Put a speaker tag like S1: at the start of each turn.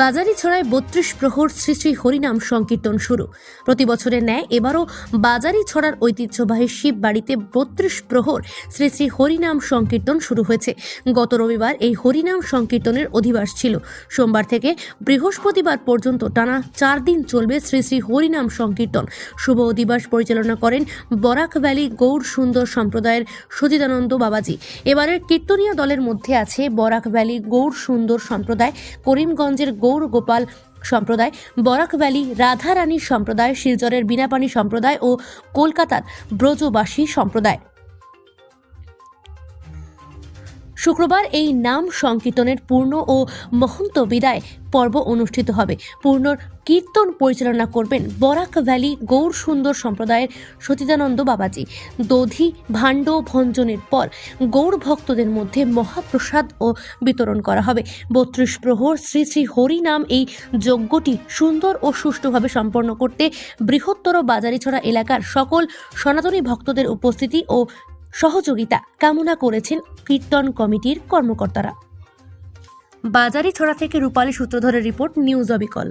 S1: বাজারি ছড়ায় বত্রিশ প্রহর শ্রী শ্রী হরিনাম সংকীর্তন শুরু। প্রতি বছরের ন্যায় এবারও বাজারি ছড়ার ঐতিহ্যবাহী শিব বাড়িতে বত্রিশ প্রহর শ্রী শ্রী হরিনাম সংকীর্তন শুরু হয়েছে। গত রবিবার এই হরিনাম সংকীর্তনের অধিবাস ছিল। সোমবার থেকে বৃহস্পতিবার পর্যন্ত টানা চার দিন চলবে শ্রী শ্রী হরিনাম সংকীর্তন। শুভ অধিবাস পরিচালনা করেন বরাক ভ্যালি গৌড় সুন্দর সম্প্রদায়ের সচিদানন্দ বাবাজি। এবারের কীর্তনীয় দলের মধ্যে আছে বরাক ভ্যালি গৌড় সুন্দর সম্প্রদায় করিমগঞ্জের গৌড় গোপাল সম্প্রদায় বরাক ভ্যালি রাধারানী সম্প্রদায় শিলচরের বিনাপানি সম্প্রদায় ও কলকাতার ব্রজবাসী সম্প্রদায়। শুক্রবার এই নাম সংকীর্তনের পূর্ণ ও মহন্ত বিদায় পর্ব অনুষ্ঠিত হবে। পূর্ণর কীর্তন পরিচালনা করবেন বরাক ভ্যালি গৌর সুন্দর সম্প্রদায়ের সচিদানন্দ বাবাজি। দধি, ভাণ্ড, ভঞ্জনের পর গৌর ভক্তদের মধ্যে মহাপ্রসাদ ও বিতরণ করা হবে। বত্রিশ প্রহর শ্রী শ্রী হরি নাম এই যজ্ঞটি সুন্দর ও সুষ্ঠুভাবে সম্পন্ন করতে বৃহত্তর বাজারিছড়া এলাকার সকল সনাতনী ভক্তদের উপস্থিতি ও সহযোগিতা কামনা করেছেন কীর্তন কমিটির কর্মকর্তারা। বাজারি ছড়া থেকে রূপালী সূত্রধরের রিপোর্ট নিউজ অবিকল।